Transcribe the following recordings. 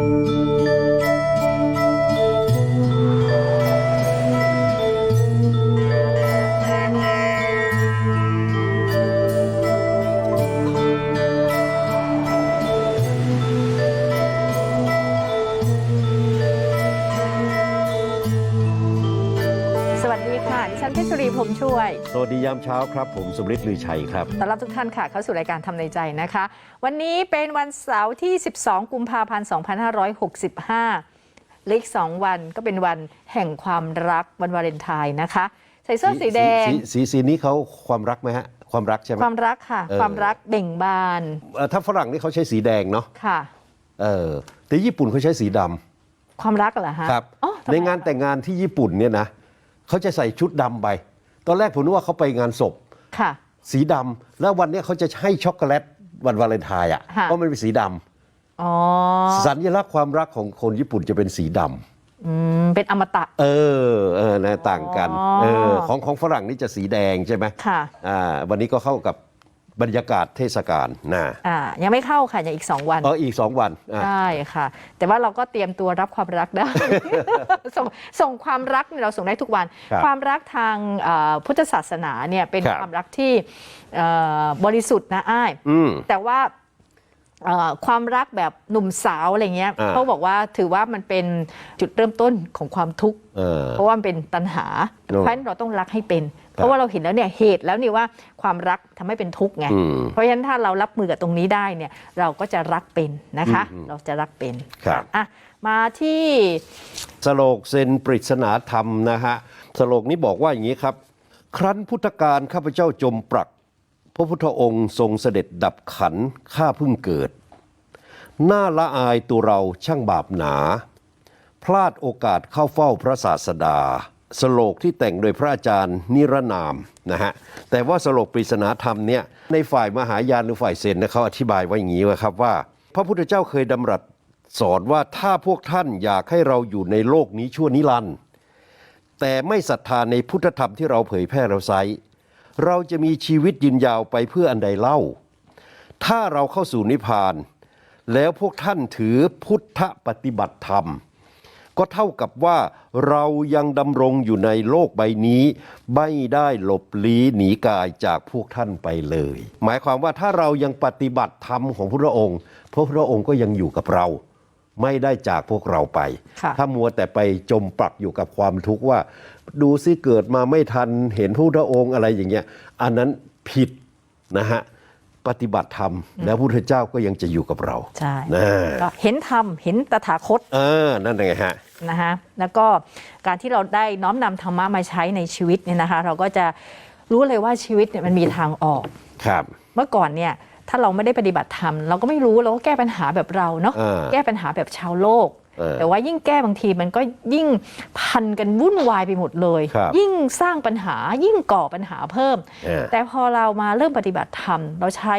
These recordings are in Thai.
สวัสดีค่ะ ดิฉันเพชรรีพรหมช่วย สวัสดียามเช้าครับ ผมสมฤทธิ์ลือชัยครับต้อนรับทุกท่านค่ะเข้าสู่รายการทำในใจนะคะ วันนี้เป็นวันเสาร์ที่ 12 กุมภาพันธ์ 2565เหล็ก2วันก็เป็นวันแห่งความรักวันวาเลนไทน์นะคะ ใส่เสื้อสีแดง สีสีสีนี้เขาความรักไหมฮะ ความรักใช่ไหมความรักค่ะเออความรักเบ่งบานเอ่อถ้าฝรั่งนี่เขาใช้สีแดงเนาะค่ะเออแต่ญี่ปุ่นเขาใช้สีดำความรักเหรอฮะครับอ๋อทำไมในงานแต่งงานที่ญี่ปุ่นเนี่ยนะเขาจะใส่ชุดดำไป ตอนแรกผมนึกว่าเขาไปงานศพค่ะ สีดำแล้ววันเนี้ยเขาจะให้ช็อกโกแลต วันวาเลนไทน์อะค่ะเพราะมันเป็นสีดำอ๋อสัญลักษณ์ความรักของคนญี่ปุ่นจะเป็นสีดำอืมเป็นอมตะ เออเออนะต่างกันอ๋อเออของของฝรั่งนี่จะสีแดงใช่ไหมค่ะอ่าวันนี้ก็เข้ากับ บรรยากาศเทศกาลนะอ่ายังไม่เข้าค่ะยังอีก 2 วันเอออีกสองวันอะใช่ค่ะ แต่ว่าเราก็เตรียมตัวรับความรักได้ ส่งส่งความรักเนี่ยเราส่งได้ทุกวัน ครับความรักทางเอ่อพุทธศาสนาเนี่ยเป็นครับ ความรักที่เอ่อบริสุทธิ์นะอ้าย อืม แต่ว่าเอ่อความรักแบบหนุ่มสาวอะไรเงี้ยอ่า เขาบอกว่าถือว่ามันเป็นจุดเริ่มต้นของความทุกข์ เออ เพราะว่ามันเป็นตัณหาโน่เพราะฉะนั้นเราต้องรักให้เป็น เพราะว่าเราเห็นแล้วเนี่ยเหตุแล้วนี่ว่าความรักทำให้เป็นทุกข์ไงอืมเพราะฉะนั้นถ้าเรารับมือกับตรงนี้ได้เนี่ยเราก็จะรักเป็นนะคะอืมเราจะรักเป็นครับอะมาที่สโลกเซนปริศนาธรรมนะฮะสโลกนี้บอกว่าอย่างนี้ครับ ครั้นพุทธการข้าพเจ้าจมปรัก พระพุทธองค์ทรงเสด็จดับขันข้าเพิ่งเกิดหน้าละอายตัวเราช่างบาปหนา พลาดโอกาสเข้าเฝ้าพระศาสดา สโลกที่แต่งโดยพระอาจารย์นิรนามนะฮะแต่ว่าสโลกปริศนาธรรมเนี่ยในฝ่ายมหายานหรือฝ่ายเซนนะเขาอธิบายไว้อย่างนี้ว่าครับว่า พระพุทธเจ้าเคยดำรัสสอนว่าถ้าพวกท่านอยากให้เราอยู่ในโลกนี้ชั่วนิรันดร์แต่ไม่ศรัทธาในพุทธธรรมที่เราเผยแพร่เราไซร้เราจะมีชีวิตยืนยาวไปเพื่ออันใดเล่า ถ้าเราเข้าสู่นิพพาน แล้วพวกท่านถือพุทธปฏิบัติธรรม ก็เท่ากับว่าเรายังดำรงอยู่ในโลกใบนี้ ไม่ได้หลบลี้หนีกายจากพวกท่านไปเลย หมายความว่าถ้าเรายังปฏิบัติธรรมของพระองค์ พระพุทธองค์ก็ยังอยู่กับเรา ไม่ได้จากพวกเราไปค่ะถ้ามัวแต่ไปจมปลักอยู่กับความทุกข์ว่า ดูซิเกิดมาไม่ทันเห็นพระพุทธองค์อะไรอย่างเงี้ย อันนั้นผิดนะฮะ ปฏิบัติธรรม แล้วพระพุทธเจ้าก็ยังจะอยู่กับเราใช่นะก็เห็นธรรมเห็นตถาคตเออนั่นไงฮะนะคะแล้วก็การที่เราได้น้อมนำธรรมะมาใช้ในชีวิตเนี่ยนะคะ เราก็จะรู้เลยว่าชีวิตเนี่ยมันมีทางออกครับ เมื่อก่อนเนี่ยถ้าเราไม่ได้ปฏิบัติธรรม เราก็ไม่รู้เราก็แก้ปัญหาแบบเราเนาะเออแก้ปัญหาแบบชาวโลกเออ แต่ว่ายิ่งแก้บางทีมันก็ยิ่งพันกันวุ่นวายไปหมดเลยครับยิ่งสร้างปัญหายิ่งก่อปัญหาเพิ่มเออแต่พอเรามาเริ่มปฏิบัติธรรม เราใช้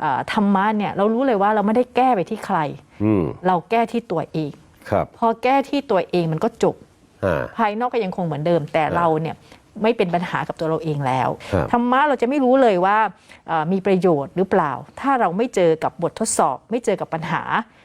เอ่อธรรมะเนี่ยเรารู้เลยว่าเราไม่ได้แก้ไปที่ใครอืมเราแก้ที่ตัวเองครับพอแก้ที่ตัวเองมันก็จบอ่าภายนอกก็ยังคงเหมือนเดิม แต่เราเนี่ย ไม่เป็นปัญหากับตัวเราเองแล้วครับธรรมะเราจะไม่รู้เลยว่าเอ่อมีประโยชน์หรือเปล่า ถ้าเราไม่เจอกับบททดสอบ ไม่เจอกับปัญหา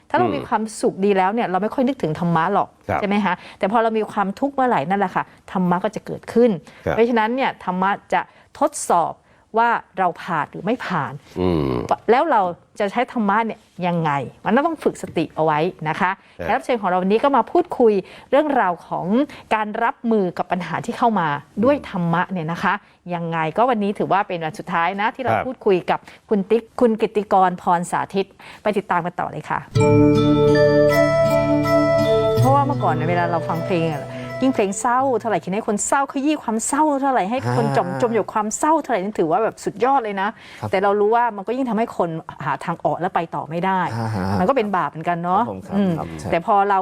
ถ้าเรามีความสุขดีแล้วเนี่ยเราไม่ค่อยนึกถึงธรรมะหรอกครับใช่ไหมคะแต่พอเรามีความทุกข์เมื่อไหร่นั่นแหละค่ะธรรมะก็จะเกิดขึ้นครับเพราะฉะนั้นเนี่ยธรรมะจะทดสอบ ว่าเราผ่านหรือไม่ผ่านอืมแล้วเราจะใช้ธรรมะเนี่ยยังไง มันต้องฝึกสติเอาไว้นะคะครับแขกรับเชิญของเราวันนี้ก็มาพูดคุยเรื่องราวของการรับมือกับปัญหาที่เข้ามาด้วยธรรมะเนี่ยนะคะยังไงก็วันนี้ถือว่าเป็นวันสุดท้ายนะ ที่เราครับพูดคุยกับคุณติ๊กคุณกิตติกรพรสาธิต ไปติดตามกันต่อเลยค่ะ เพราะว่าเมื่อก่อนเนี่ยเวลาเราฟังเพลงอะ ยิ่งเพลงเศร้าเท่าไหร่คิดให้คนเศร้าขยี้ความเศร้าเท่าไหร่ให้คนจมจมอยู่ความเศร้าเท่าไหร่นี่ถือว่าแบบสุดยอดเลยนะ แต่เรารู้ว่ามันก็ยิ่งทำให้คนหาทางออกและไปต่อไม่ได้อ่าฮะมันก็เป็นบาปเหมือนกันเนาะครับผมครับอืมครับใช่แต่พอเรา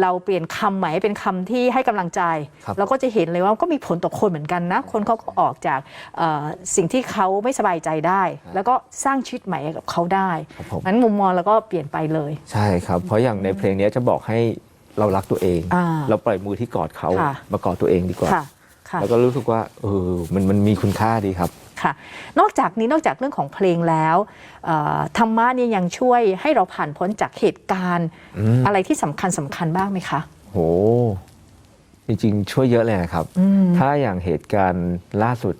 เราเปลี่ยนคำใหม่ให้เป็นคำที่ให้กำลังใจครับเราก็จะเห็นเลยว่าก็มีผลต่อคนเหมือนกันนะ คนเขาก็ออกจากเอ่อสิ่งที่เขาไม่สบายใจได้ แล้วก็สร้างชีวิตใหม่ให้กับเขาได้ครับผมนั้นมุมมองเราก็เปลี่ยนไปเลย ใช่ครับ เพราะอย่างในเพลงนี้จะบอกให้ เรารักตัวเอง อ่าเราปล่อยมือที่กอดเขาค่ะ มากอดตัวเองดีกว่า ค่ะค่ะ แล้วก็รู้สึกว่าเออมันมันมีคุณค่าดีครับ ค่ะนอกจากนี้นอกจากเรื่องของเพลงแล้วเอ่อธรรมะเนี่ยยังช่วยให้เราผ่านพ้นจากเหตุการณ์ อืม อะไรที่สำคัญสำคัญบ้างไหมคะ โห จริงๆ ช่วยเยอะเลยนะครับ อืม ถ้าอย่างเหตุการณ์ล่าสุด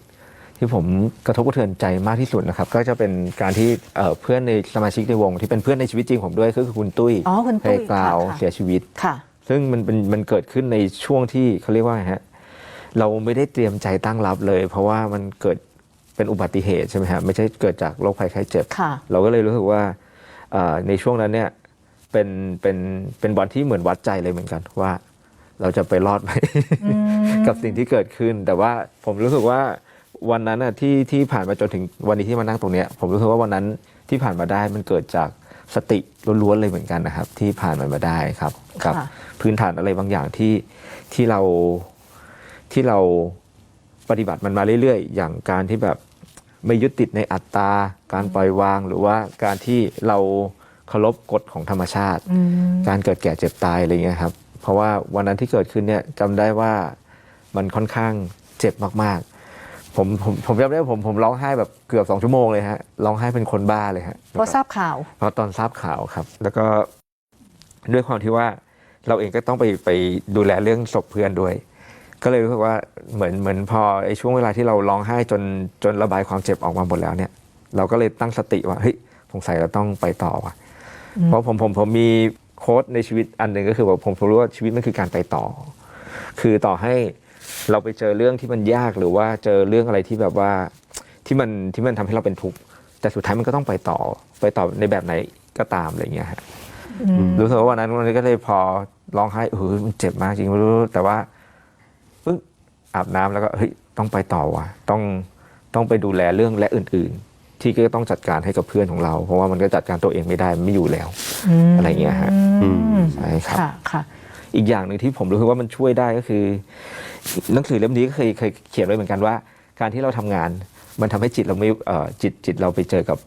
ที่ผมกระทบกระเทือนใจมากที่สุดนะครับ ก็จะเป็นการที่เอ่อเพื่อนในสมาชิกในวง ที่เป็นเพื่อนในชีวิตจริงผมด้วยก็คือคุณตุ้ยอ๋อคุณตุ้ยเพกล่าวค่ะค่ะ เสียชีวิต ค่ะ ซึ่งมันเป็นมันเกิดขึ้นในช่วงที่เขาเรียกว่าไงฮะเราไม่ได้เตรียมใจตั้งรับเลย เพราะว่ามันเกิดเป็นอุบัติเหตุใช่ไหมฮะไม่ใช่เกิดจากโรคภัยไข้เจ็บค่ะเราก็เลยรู้สึกว่าเอ่อในช่วงนั้นเนี่ยเป็นเป็นเป็นวันที่เหมือนวัดใจเลยเหมือนกันว่า เราจะไปรอดไหมกับสิ่งที่เกิดขึ้น แต่ว่าผมรู้สึกว่าวันนั้นน่ะที่ที่ผ่านมาจนถึงวันนี้ที่มานั่งตรงเนี้ยผมรู้สึกว่าวันนั้นที่ผ่านมาได้มันเกิดจาก สติล้วนๆเลยเหมือนกันนะครับ ที่ผ่านมันมาได้ครับ กับค่ะพื้นฐานอะไรบางอย่างที่ที่เราที่เราปฏิบัติมันมาเรื่อยๆ อย่างการที่แบบไม่ยึดติดในอัตตราการปล่อยวางหรือว่าการที่เราเคารพกฎของธรรมชาติอืมการเกิดแก่เจ็บตายอะไรเงี้ยครับ เพราะว่าวันนั้นที่เกิดขึ้นเนี่ยจำได้ว่ามันค่อนข้างเจ็บมากๆ ผมผมผมจำได้ว่าผมผมร้องไห้แบบเกือบสองชั่วโมงเลยฮะร้องไห้เป็นคนบ้าเลยฮะเพราะทราบข่าว เพราะตอนทราบข่าวครับ แล้วก็ด้วยความที่ว่าเราเองก็ต้องไปไปดูแลเรื่องศพเพื่อนด้วย ก็เลยรู้สึกว่าเหมือนเหมือนพอไอ้ช่วงเวลาที่เราร้องไห้จนจนระบายความเจ็บออกมาหมดแล้วเนี่ย เราก็เลยตั้งสติว่าเฮ้ยสงสัยเราต้องไปต่อว่ะเพราะผมผมผมมีโค้ดในชีวิตอันหนึ่งก็คือว่าผมผมรู้ว่าชีวิตมันคือการไปต่อ คือต่อให้ เราไปเจอเรื่องที่มันยากหรือว่าเจอเรื่องอะไรที่แบบว่าที่มันที่มันทำให้เราเป็นทุกข์แต่สุดท้ายมันก็ต้องไปต่อไปต่อในแบบไหนก็ตามอะไรอย่างเงี้ยฮะรู้สึกว่าวันนั้นวันนี้ก็เลยพอร้องไห้เออมันเจ็บมากจริงไม่รู้แต่ว่าปึ๊บอาบน้ำแล้วก็เฮ้ยต้องไปต่อว่ะต้องต้องไปดูแลเรื่องและอื่น ๆ ที่ก็ต้องจัดการให้กับเพื่อนของเรา เพราะว่ามันก็จัดการตัวเองไม่ได้มันไม่อยู่แล้ว อะไรอย่างเงี้ยฮะอืมใช่ครับค่ะค่ะ อีกอย่างหนึ่งที่ผมรู้สึกว่ามันช่วยได้ก็คือ หนังสือเล่มนี้ก็เคยเคยเขียนไว้เหมือนกันว่า การที่เราทำงาน มันทำให้จิตเราไม่เอ่อจิตจิตเราไปเจอกับ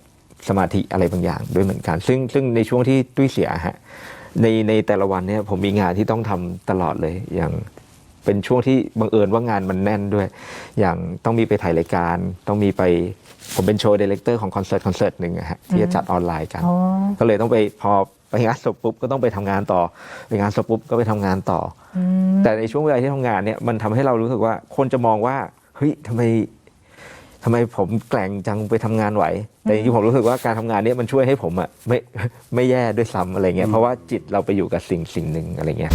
สมาธิอะไรบางอย่างด้วยเหมือนกัน ซึ่งซึ่งในช่วงที่ตุ้ยเสียฮะในในแต่ละวันเนี่ยผมมีงานที่ต้องทำตลอดเลยอย่างเป็นช่วงที่บังเอิญว่างานมันแน่นด้วย อย่างต้องมีไปถ่ายรายการ ต้องมีไปผมเป็นโชว์ดีเลกเตอร์ของคอนเสิร์ตคอนเสิร์ตหนึ่งอะฮะที่จะจัดออนไลน์กันอ๋อก็เลยต้องไปพอ ไปงานศพปุ๊บก็ต้องไปทำงานต่อไปงานศพปุ๊บก็ไปทำงานต่ออแต่ในช่วงเวลาที่ทำงานเนี่ยมันทำให้เรารู้สึกว่าคนจะมองว่าเฮ้ยทำไมทำไมผมแกล่งจังไปทำงานไหว แต่จริงๆผมรู้สึกว่าการทำงานเนี่ยมันช่วยให้ผมอะไม่ไม่แย่ด้วยซ้ำอะไรเงี้ยเพราะว่าจิตเราไปอยู่กับสิ่งสิ่งหนึ่งอะไรเงี้ย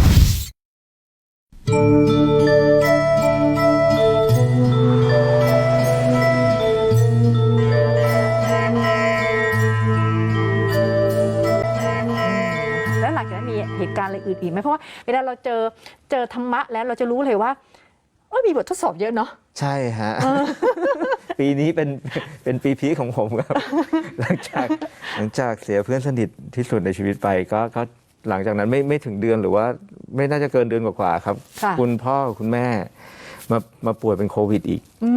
อะไรอื่นอีกไหมเพราะว่าเวลาเราเจอเจอธรรมะแล้วเราจะรู้เลยว่าเออมีบททดสอบเยอะเนาะ ใช่ฮะ ปีนี้เป็นเป็นปีพีคของผมครับ หลังจากหลังจากเสียเพื่อนสนิทที่สุดในชีวิตไปก็ก็หลังจากนั้นไม่ไม่ถึงเดือนหรือว่าไม่น่าจะเกินเดือนกว่าๆครับ ค่ะ คุณพ่อคุณแม่มามาป่วยเป็นโควิดอีก อื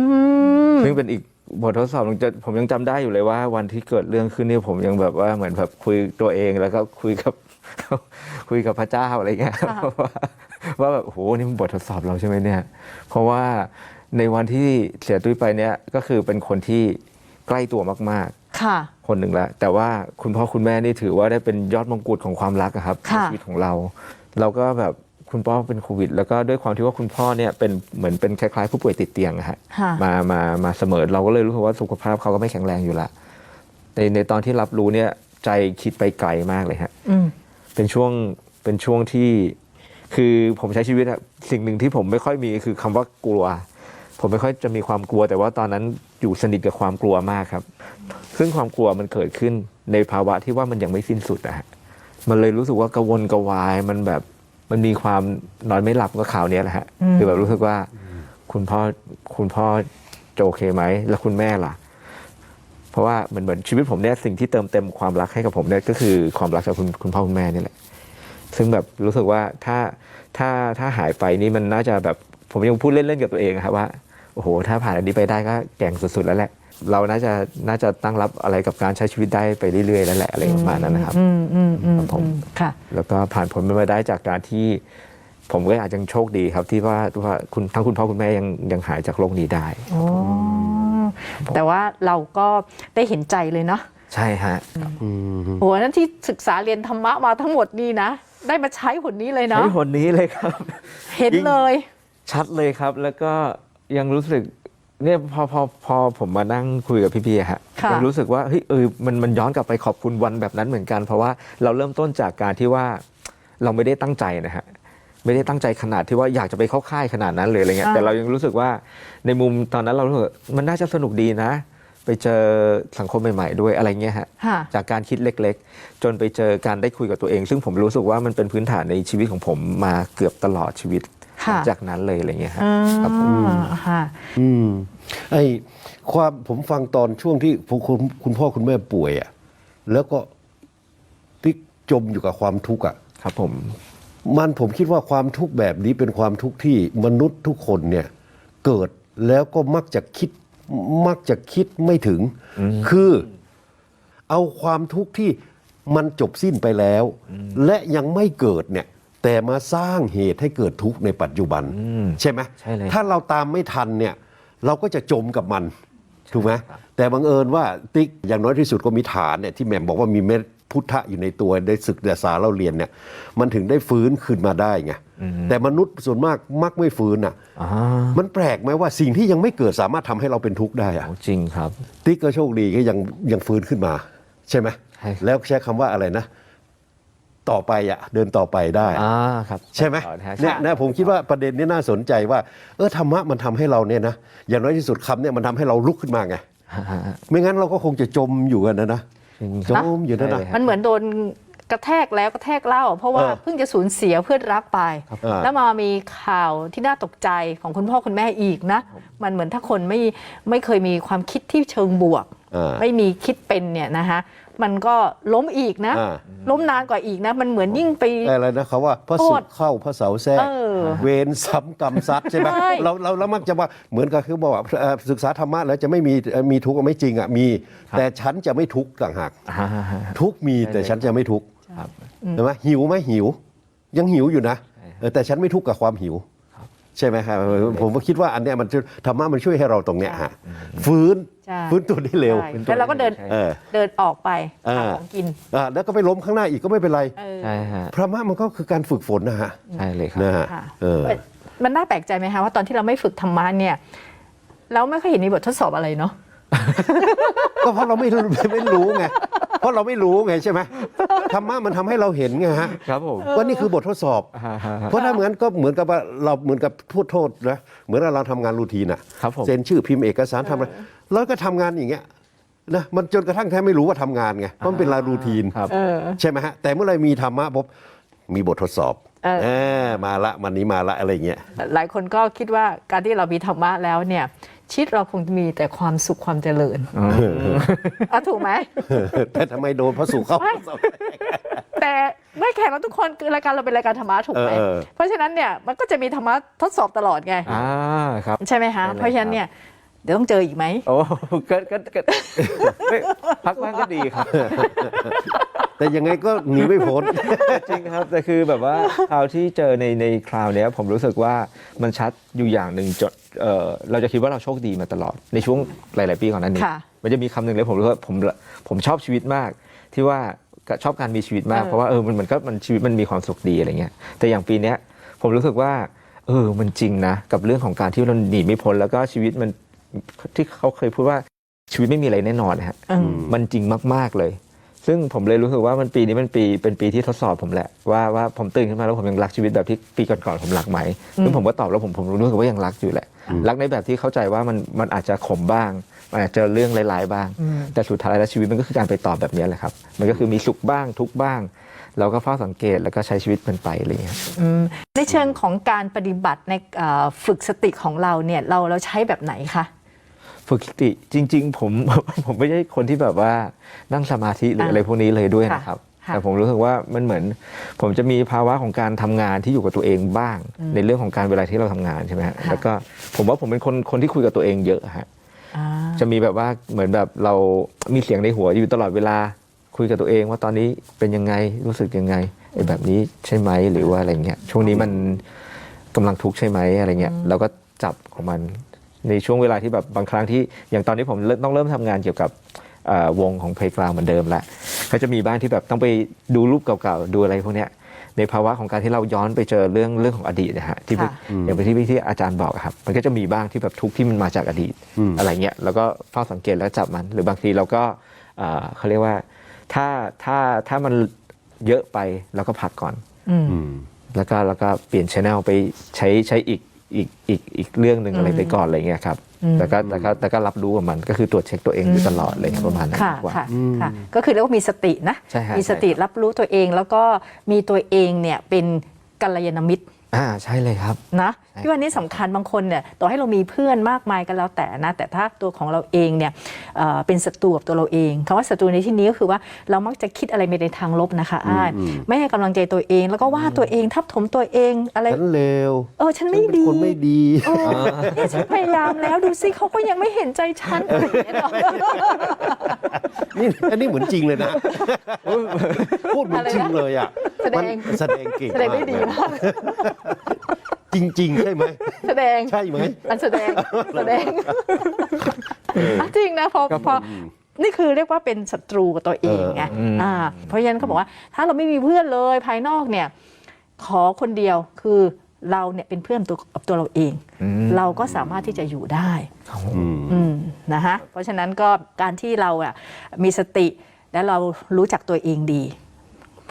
ม ซึ่งเป็นอีก บททดสอบหนึ่งจะผมยังจำได้อยู่เลยว่า วันที่เกิดเรื่องขึ้นเนี่ยผมยังแบบว่าเหมือนแบบคุยตัวเองแล้วก็คุยกับคุยกับพระเจ้าอะไรเงี้ยค่ะว่าว่าแบบโอ้โหนี่มันบททดสอบเราใช่ไหมเนี่ย เพราะว่าในวันที่เสียตุ้ยไปเนี่ยก็คือเป็นคนที่ใกล้ตัวมากค่ะๆคนหนึ่งแล้วแต่ว่าคุณพ่อคุณแม่นี่ถือว่าได้เป็นยอดมงกุฎของความรักอะครับในค่ะชีวิตของเรา เราก็แบบ คุณพ่อเป็นโควิด แล้วก็ด้วยความที่ว่าคุณพ่อเนี่ยเป็นเหมือนเป็นคล้ายๆผู้ป่วยติดเตียงอะฮะค่ะมามามาเสมอเราก็เลยรู้สึกว่าสุขภาพเขาก็ไม่แข็งแรงอยู่ละในในตอนที่รับรู้เนี่ยใจคิดไปไกลมากเลยฮะอืมเป็นช่วงเป็นช่วงที่คือผมใช้ชีวิตอะสิ่งหนึ่งที่ผมไม่ค่อยมีคือคำว่ากลัว ผมไม่ค่อยจะมีความกลัว แต่ว่าตอนนั้นอยู่สนิทกับความกลัวมากครับ ซึ่งความกลัวมันเกิดขึ้นในภาวะที่ว่ามันยังไม่สิ้นสุดอะฮะมันเลยรู้สึกว่ากระวนกระวายมันแบบ มันมีความนอนไม่หลับก็ข่าวเนี้ยแหละฮะอืมคือแบบรู้สึกว่า คุณพ่อคุณพ่อจะโอเคไหมแล้วคุณแม่ล่ะ เพราะว่าเหมือนเหมือนชีวิตผมเนี่ยสิ่งที่เติมเต็มความรักให้กับผมเนี่ยก็คือความรักจากคุณคุณพ่อคุณแม่นี่แหละ ซึ่งแบบรู้สึกว่าถ้าถ้าถ้าหายไปนี่มันน่าจะแบบผมยังพูดเล่นๆกับตัวเองอะครับว่าโอ้โหถ้าผ่านอันนี้ไปได้ก็แก่งสุดๆแล้วแหละ เราน่าจะน่าจะตั้งรับอะไรกับการใช้ชีวิตได้ไปเรื่อยๆแล้วแหละอะไรประมาณนั้นนะครับอืมอืมอืมครับผมอืมค่ะแล้วก็ผ่านผลมันมาได้จากการที่ ผมก็อาจจะยังโชคดีครับที่ว่าว่าคุณทั้งคุณพ่อคุณแม่ยังยังหายจากโรคนี้ได้อ๋อแต่ว่าเราก็ได้เห็นใจเลยเนาะใช่ฮะโอ้โหนั่นที่ศึกษาเรียนธรรมะมาทั้งหมดนี่นะ ได้มาใช้ผลนี้เลยเนาะใช้ผลนี้เลยครับ เห็นเลย ชัดเลยครับแล้วก็ยังรู้สึก เนี่ยพอพอพอผมมานั่งคุยกับพี่ๆอะฮะค่ะยังรู้สึกว่าเฮ้ยเออมันมันย้อนกลับไปขอบคุณวันแบบนั้นเหมือนกัน เพราะว่าเราเริ่มต้นจากการที่ว่าเราไม่ได้ตั้งใจนะฮะไม่ได้ตั้งใจขนาดที่ว่าอยากจะไปเข้าค่ายขนาดนั้นเลยอะไรเงี้ยอ่า แต่เรายังรู้สึกว่าในมุมตอนนั้นเรารู้สึกว่ามันน่าจะสนุกดีนะ ไปเจอสังคมใหม่ๆด้วยอะไรเงี้ยฮะ ค่ะ จากการคิดเล็กๆ จนไปเจอการได้คุยกับตัวเอง ซึ่งผมรู้สึกว่ามันเป็นพื้นฐานในชีวิตของผมมาเกือบตลอดชีวิตค่ะจากนั้นเลยอะไรเงี้ยฮะอ่าครับผมค่ะ อืม ไอ้ความผมฟังตอนช่วงที่คุณคุณคุณพ่อคุณแม่ป่วยอะ่ะแล้วก็ติ๊กจมอยู่กับความทุกข์อะครับผม มันผมคิดว่าความทุกข์แบบนี้เป็นความทุกข์ที่มนุษย์ทุกคนเนี่ยเกิดแล้วก็มักจะคิดมักจะคิดไม่ถึง คือเอาความทุกข์ที่มันจบสิ้นไปแล้ว และยังไม่เกิดเนี่ย แต่มาสร้างเหตุให้เกิดทุกข์ในปัจจุบัน ใช่ไหมใช่เลยถ้าเราตามไม่ทันเนี่ย เราก็จะจมกับมันถูกไหมแต่บังเอิญว่าติ๊กอย่างน้อยที่สุดก็มีฐานเนี่ยที่แหม่มบอกว่ามีเม็ดพุทธะอยู่ในตัวได้ศึกษาเราเรียนเนี่ยมันถึงได้ฟื้นขึ้นมาได้ไงแต่มนุษย์ส่วนมากมักไม่ฟื้นอะอ่ามันแปลกไหมว่าสิ่งที่ยังไม่เกิดสามารถทำให้เราเป็นทุกข์ได้อะโอ้จริงครับ ติ๊กก็โชคดีก็ยังยังฟื้นขึ้นมา ใช่ไหมใช่ครับแล้วใช้คำว่าอะไรนะ ต่อไปอะเดินต่อไปได้ อ่าครับใช่ไหมต่อนะฮะเนี่ยนะผมคิดว่าประเด็นนี้น่าสนใจว่า เออธรรมะมันทำให้เราเนี่ยนะอย่างน้อยที่สุดคำเนี่ยมันทำให้เราลุกขึ้นมาไงฮะฮะฮะไม่งั้นเราก็คงจะจมอยู่กันนะนะจริงจมอยู่นั่นใช่นะเลยมันเหมือนโดนกระแทกแล้วกระแทกเล่า เพราะว่าเออเพิ่งจะสูญเสียเพื่อนรักไปอ่า แล้วมามีข่าวที่น่าตกใจของคุณพ่อคุณแม่อีกนะ มันเหมือนถ้าคนไม่ไม่เคยมีความคิดที่เชิงบวก อ่า ไม่มีคิดเป็นเนี่ยนะคะ มันก็ล้มอีกนะ อ่า ล้มนานกว่าอีกนะ มันเหมือนยิ่งไป อะไรนะเขาว่าพระโทสุษขเข้าพระเสาแทรกเออเวรซ้ำกรรมซัดใช่ไหมใช่เราเราเรามักจะว่าเหมือนกับคือบอกว่าเอ่อศึกษาธรรมะแล้วจะไม่มีเอ่อมีทุกข์ไม่จริงอะมี แต่ฉันจะไม่ทุกข์ต่างหาก อ่าฮะฮะ ทุกข์มีแต่ฉันจะไม่ทุกข์ครับ ใช่ไหมหิวไหมหิว ยังหิวอยู่นะเออแต่ฉันไม่ทุกข์กับความหิว ใช่ไหมครับผมก็คิดว่าอันเนี้ยมันจะธรรมะมันช่วยให้เราตรงเนี้ยฮะฟื้นใช่ฟื้นตัวได้เร็ว ใช่แล้วเราก็เดินเออ เดินออกไปเออ หาของกิน อ่าแล้วก็ไปล้มข้างหน้าอีกก็ไม่เป็นไรเออ ใช่ฮะพระมะมันก็คือการฝึกฝนนะฮะใช่เลยครับนะฮะค่ะ เออ มันน่าแปลกใจไหมคะว่าตอนที่เราไม่ฝึกธรรมะเนี่ย เราไม่เคยเห็นมีบททดสอบอะไรเนาะ ก็เพราะเราไม่รู้ไม่รู้ไงเพราะเราไม่รู้ไงใช่ไหมธรรมะมันทำให้เราเห็นไงฮะครับผมว่านี่คือบททดสอบฮะฮะฮะ เพราะถ้าเหมือนก็เหมือนกับว่าเราเหมือนกับพูดโทษนะเหมือนกับเราทำงานรูทีนอะครับผม เซ็นชื่อพิมพ์เอกสารทำอะไรแล้วก็ทำงานอย่างเงี้ยนะมันจนกระทั่งแท้ไม่รู้ว่าทำงานไงเพราะมันเป็นรายรูทีน ครับ เออ ใช่ไหมฮะ แต่เมื่อไหรมีธรรมะปุ๊บมีบททดสอบเออ เออมาละมันนี้มาละอะไรอย่างเงี้ย หลายคนก็คิดว่าการที่เรามีธรรมะแล้วเนี่ย ชีวิตเราคงจะมีแต่ความสุขความเจริญอะถูกไหมแต่ทำไมโดนพระสุเข้าไม่แต่ไม่แข่งเราทุกคนคือรายการเราเป็นรายการธรรมะถูกไหมเออ เพราะฉะนั้นเนี่ยมันก็จะมีธรรมะทดสอบตลอดไง อ่าครับ ใช่ไหมคะใช่เลย เพราะฉะนั้นเนี่ยเดี๋ยวต้องเจออีกไหม โอ้ก็ก็ก็ไม่พักบ้างก็ดีครับ แต่ยังไงก็หนีไม่พ้น จริงครับแต่คือแบบว่าคราวที่เจอในในคราวเนี้ยผมรู้สึกว่ามันชัดอยู่อย่างหนึ่งจดเออเราจะคิดว่าเราโชคดีมาตลอดในช่วงหลาย ๆ ปีก่อนหนั้นนี้ค่ะ มันจะมีคำหนึ่งเลยผมรู้ว่าผมผมชอบชีวิตมาก ที่ว่าชอบการมีชีวิตมากเออ เพราะว่าเออมันมันก็มันชีวิตมันมีความสุขดีอะไรเงี้ยแต่อย่างปีเนี้ยผมรู้สึกว่าเออมันจริงนะกับเรื่องของการที่เราหนีไม่พ้นแล้วก็ชีวิตมันที่เขาเคยพูดว่าชีวิตไม่มีอะไรแน่นอนนะฮะอืม มันจริงมาก ๆ เลย ซึ่งผมเลยรู้สึกว่ามันปีนี้เป็นปีเป็นปีที่ทดสอบผมแหละว่าว่าผมตื่นขึ้นมาแล้วผมยังรักชีวิตแบบที่ปีก่อนๆผมรักไหมซึ่งผมก็ตอบแล้วผมผมรู้สึกว่ายังรักอยู่แหละ รักในแบบที่เข้าใจว่ามันมันอาจจะขมบ้างมันอาจจะเจอเรื่องร้ายๆบ้าง แต่สุดท้ายแล้วชีวิตมันก็คือการไปตอบแบบนี้แหละครับ มันก็คือมีสุขบ้างทุกข์บ้าง เราก็เฝ้าสังเกตแล้วก็ใช้ชีวิตมันไปอะไรอย่างเงี้ยอืมในเชิงของการปฏิบัติในเอ่อฝึกสติของเราเนี่ยเราเราใช้แบบไหนคะ ฝึกสติจริง ๆ ผมผมไม่ใช่คนที่แบบว่านั่งสมาธิหรืออ่าอะไรพวกนี้เลยด้วยค่ะนะครับค่ะแต่ผมรู้สึกว่ามันเหมือน ผมจะมีภาวะของการทำงานที่อยู่กับตัวเองบ้าง ในเรื่องของการเวลาที่เราทำงานใช่ไหมฮะค่ะแล้วก็ผมว่าผมเป็นคนคนที่คุยกับตัวเองเยอะฮะอ่าจะมีแบบว่าเหมือนแบบเรามีเสียงในหัวอยู่ตลอดเวลาคุยกับตัวเองว่าตอนนี้เป็นยังไงรู้สึกยังไงไอ้แบบนี้ใช่ไหมหรือว่าอะไรเงี้ยช่วงนี้มันกำลังทุกข์ใช่ไหมอะไรเงี้ยเราก็จับของมัน ในช่วงเวลาที่แบบบางครั้งที่อย่างตอนนี้ผมเริ่มต้องเริ่มทำงานเกี่ยวกับเอ่อวงของ Playground เหมือนเดิมแล้วก็จะมีบ้างที่แบบต้องไปดูรูปเก่าๆ ดูอะไรพวกเนี้ยในภาวะของการที่เราย้อนไปเจอเรื่องเรื่องของอดีตนะฮะที่ค่ะอย่างที่ที่อาจารย์บอกอะครับ มันก็จะมีบ้างที่แบบทุกข์ที่มันมาจากอดีตอะไรเงี้ยแล้วก็เฝ้าสังเกตแล้วจับมัน หรือบางทีเราก็เอ่อเขาเรียกว่าถ้าถ้าถ้ามันเยอะไปเราก็พักก่อนอืมอืมแล้วก็แล้วก็เปลี่ยนชแนลไปใช้ใช้อีก อีกอีกอีกเรื่องหนึ่งอะไรไปก่อนอะไรเงี้ยครับแต่ก็แต่ก็แต่ก็รับรู้กับมันก็คือตรวจเช็คตัวเองอยู่ตลอดอะไรเงี้ยประมาณนั้นค่ะดีกว่า ค่ะค่ะก็คือเรียกว่ามีสตินะ ใช่ฮะมีสติรับรู้ตัวเองแล้วก็มีตัวเองเนี่ยเป็นกัลยาณมิตร อ่าใช่เลยครับ นะใช่พี่ว่านี่สำคัญบางคนเนี่ยต่อให้เรามีเพื่อนมากมายกันแล้วแต่นะ แต่ถ้าตัวของเราเองเนี่ยเอ่อเป็นศัตรูกับตัวเราเองคำว่าศัตรูในที่นี้ก็คือว่าเรามักจะคิดอะไรไปในทางลบนะคะอ้ายไม่ให้กำลังใจตัวเอง แล้วก็ว่าตัวเองทับถมตัวเองอะไร ฉันเลวเออฉันฉันไม่เป็นดีคนไม่ดี เออเนี่ยฉันพยายามแล้วดูสิเขาก็ยังไม่เห็นใจฉันอะไรอย่างเงี้ยเนอะนี่อันนี้เหมือนจริงเลยนะ พูดเหมือนจริงเลยอะแสดง มันแสดงเก่งแสดงได้ดีมากมากจริง ๆ ใช่ไหม แสดงใช่ไหม อันแสดงแสดงอะจริงนะพอครับพอนี่คือเรียกว่าเป็นศัตรูกับตัวเองไงเอออืม อ่าเพราะฉะนั้นเขาบอกว่า ถ้าเราไม่มีเพื่อนเลยภายนอกเนี่ย ขอคนเดียวคือเราเนี่ยเป็นเพื่อนตัวกับตัวเราเอง เราก็สามารถที่จะอยู่ได้ อืม อืมนะฮะเพราะฉะนั้นก็การที่เราอะมีสติและเรารู้จักตัวเองดี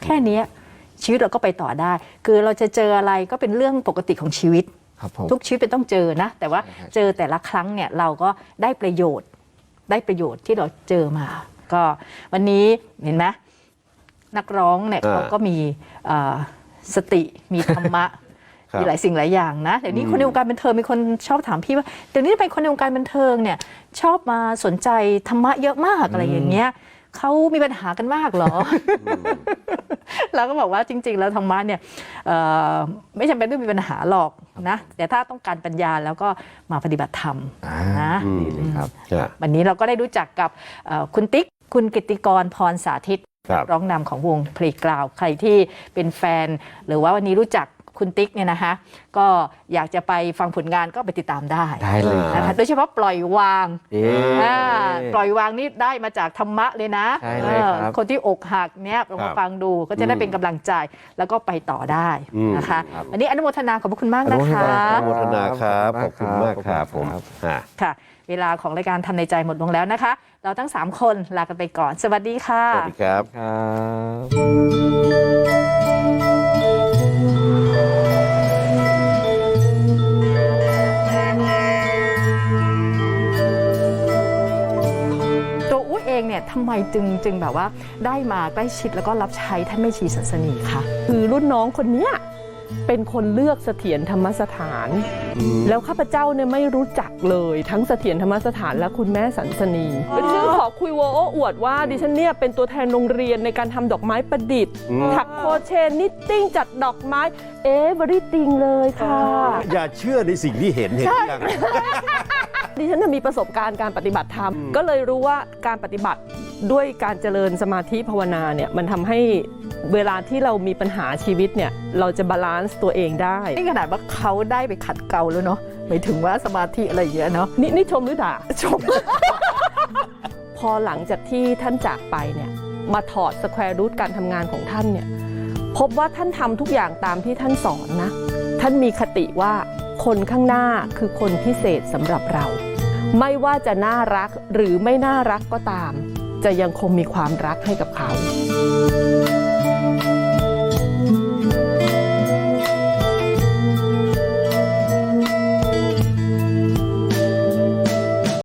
แค่เนี้ย ชีวิตเราก็ไปต่อได้ คือเราจะเจออะไรก็เป็นเรื่องปกติของชีวิต ครับผม ทุกชีวิตเป็นต้องเจอนะ แต่ว่าใช่ครับ เจอแต่ละครั้งเนี่ยเราก็ได้ประโยชน์ ได้ประโยชน์ที่เราเจอมา ก็วันนี้เห็นไหมนักร้องเนี่ยอ่าเขาก็มีเอ่อสติมีธรรมะ ครับมีหลายสิ่งหลายอย่างนะเดี๋ยวนี้คนในวงการบันเทิงมีคนชอบถามพี่ว่าเดี๋ยวนี้เป็นคนในวงการบันเทิงเนี่ยชอบมาสนใจธรรมะเยอะมากอะไรอย่างเงี้ย เขามีปัญหากันมากเหรออเราก็บอกว่าจริง ๆ แล้วธรรมะเนี่ยเอ่อไม่จำเป็นต้องมีปัญหาหรอกนะ แต่ถ้าต้องการปัญญาแล้วก็มาปฏิบัติธรรมอ่านะดีเลยครับอะวันนี้เราก็ได้รู้จักกับเอ่อคุณติ๊ก คุณกิตติกรพรสาธิตครับร้องนำของวงเพลงกราว ใครที่เป็นแฟน หรือว่าวันนี้รู้จัก คุณติ๊กเนี่ยนะคะก็อยากจะไปฟังผลงานก็ไปติดตามได้ได้เลยคนะรัคะบโดยเฉพาะปล่อยวางเอ๊ะอ่าปล่อยวางนี่ได้มาจากธรรมะเลยนะใช่เลยครับเออคนที่อกหักเนี่ยลองครัมาบฟังดูก็จะได้เป็นกำลังใจแล้วก็ไปต่อได้อืมนะคะครับ วันนี้อนุโมทนาขอบพระคุณมากนะคะ อนุโมทนาครับขขออบบคุคุณณมากมากครับผมครับ อะ ค่ะ เวลาของรายการทำในใจหมดลงแล้วนะคะ เราทั้ง 3 คนลากันไปก่อน สวัสดีค่ะ สวัสดีครับ ครับ ทำไมจึงจึงแบบว่าได้มาใกล้ชิดแล้วก็รับใช้ท่านแม่ชีสันสนีคะคือรุ่นน้องคนเนี้ยเป็นคนเลือกเสถียรธรรมสถาน แล้วข้าพเจ้าเนี่ยไม่รู้จักเลยทั้งเสถียรธรรมสถานและคุณแม่สันสนีดิฉันขอคุยโวโอ้อวดว่าดิฉันเนี่ยเป็นตัวแทนโรงเรียนในการทำดอกไม้ประดิษฐ์อืมถักโครเชนนิตติ้งจัดดอกไม้ เอเวอรี่ติงเลยค่ะ อย่าเชื่อในสิ่งที่เห็นเห็นหรือยัง ดิฉันน่ะมีประสบการณ์การปฏิบัติธรรม ก็เลยรู้ว่าการปฏิบัติด้วยการเจริญสมาธิภาวนาเนี่ยมันทำให้เวลาที่เรามีปัญหาชีวิตเนี่ยเราจะบาลานซ์ตัวเองได้นี่ขนาดว่าเขาได้ไปขัดเกลาแล้วเนาะหมายถึงว่าสมาธิอะไรอย่างเงี้ยเนาะนี่นี่ชมหรือด่าชม พอหลังจากที่ท่านจากไปเนี่ยมาถอดสแควร์รูทการทำงานของท่านเนี่ยพบว่าท่านทำทุกอย่างตามที่ท่านสอนนะ ท่านมีคติว่าคนข้างหน้าคือคนพิเศษสำหรับเรา ไม่ว่าจะน่ารักหรือไม่น่ารักก็ตาม จะยังคงมีความรักให้กับเขา